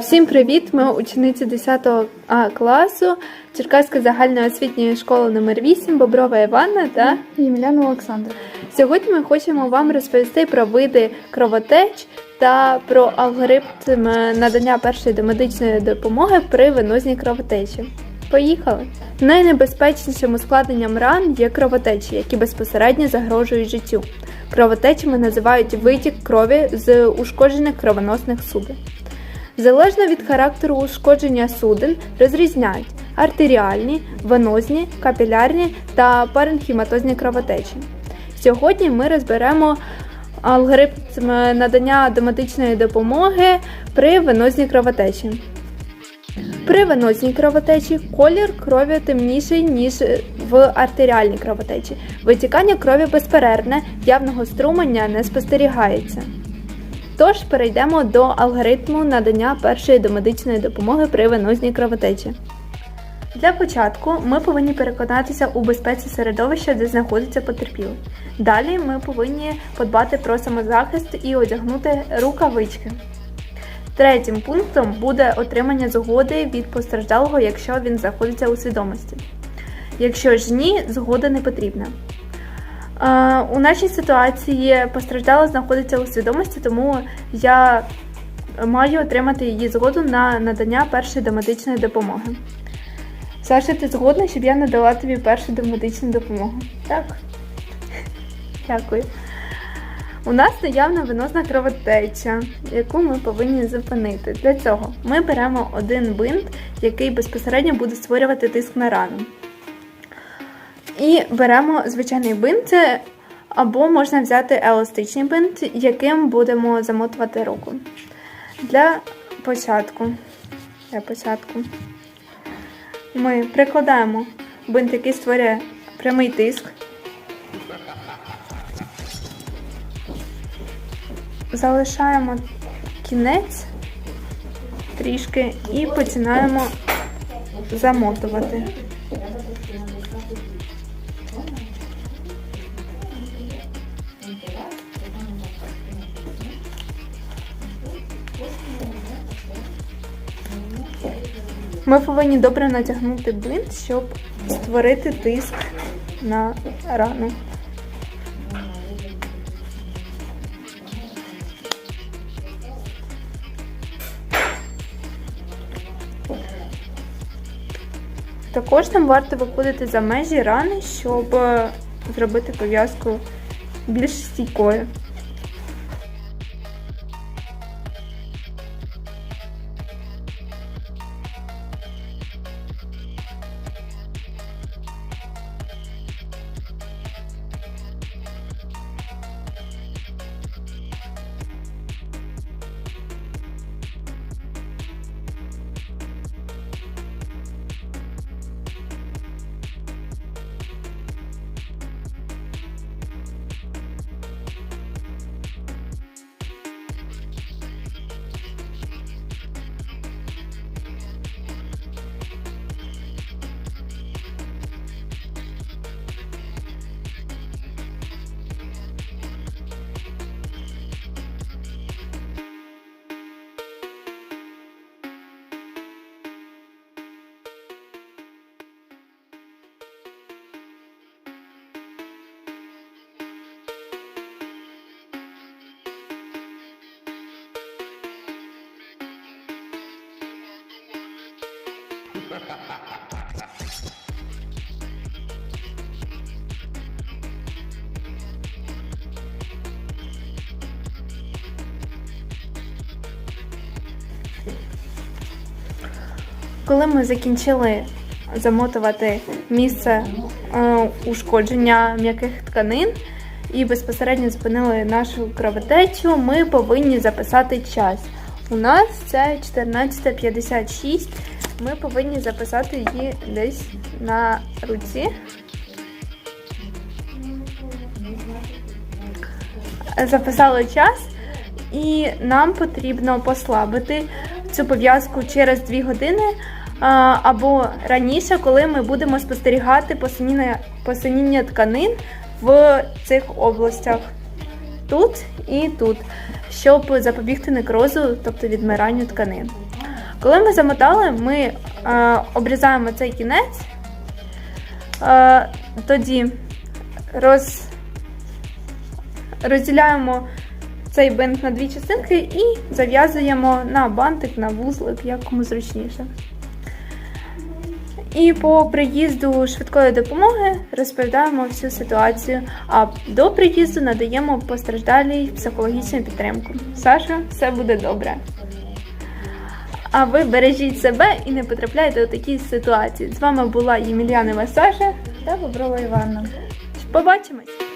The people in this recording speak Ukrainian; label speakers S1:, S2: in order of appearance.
S1: Всім привіт! Ми учениці 10 А класу Черкаської загальної освітньої школи номер 8 Боброва Іванна та
S2: Ємельян Олександр.
S1: сьогодні ми хочемо вам розповісти про види кровотеч та про алгоритм надання першої домедичної допомоги при венозній кровотечі. Поїхали! Найнебезпечнішим ускладненням ран є кровотечі, які безпосередньо загрожують життю. Кровотечами називають витік крові з ушкоджених кровоносних судин. Залежно від характеру ушкодження судин розрізняють артеріальні, венозні, капілярні та паренхіматозні кровотечі. Сьогодні ми розберемо алгоритм надання домедичної допомоги при венозній кровотечі. При венозній кровотечі колір крові темніший, ніж в артеріальній кровотечі. Витікання крові безперервне, явного струмення не спостерігається. Тож перейдемо до алгоритму надання першої домедичної допомоги при венозній кровотечі. Для початку ми повинні переконатися у безпеці середовища, де знаходиться потерпілий. Далі ми повинні подбати про самозахист і одягнути рукавички. Третім пунктом буде отримання згоди від постраждалого, якщо він знаходиться у свідомості. Якщо ж ні, згода не потрібна. У нашій ситуації постраждала знаходиться у свідомості, тому я маю отримати її згоду на надання першої домедичної допомоги. Саша, ти згодна, щоб я надала тобі першу домедичну допомогу? Так. Дякую. У нас наявна венозна кровотеча, яку ми повинні зупинити. Для цього ми беремо один бинт, який безпосередньо буде створювати тиск на рану. І беремо звичайний бинт, або можна взяти еластичний бинт, яким будемо замотувати руку. Для початку, для початку ми прикладаємо бинт, який створює прямий тиск. Залишаємо кінець трішки і починаємо замотувати. Ми повинні добре натягнути бинт, щоб створити тиск на рану. Також нам варто виходити за межі рани, щоб е, зробити пов'язку більш стійкою. Коли ми закінчили замотувати місце е, ушкодження м'яких тканин і безпосередньо зупинили нашу кровотечу, ми повинні записати час. У нас це 14.56. Ми повинні записати її десь на руці. Записали час, і нам потрібно послабити цю пов'язку через 2 години або раніше, коли ми будемо спостерігати посиніння, посиніння тканин в цих областях. Тут і тут. щоб запобігти некрозу, тобто відмиранню тканин. Коли ми замотали, ми е, обрізаємо цей кінець, е, тоді роз, розділяємо цей бинт на дві частинки і зав'язуємо на бантик, на вузлик, як кому зручніше. І по приїзду швидкої допомоги розповідаємо всю ситуацію, а до приїзду надаємо постраждалій психологічну підтримку. Саша, все буде добре. А ви бережіть себе і не потрапляйте у такі ситуації. З вами була Ємельянова Саша.
S2: Та Боброва Іванна.
S1: Побачимось!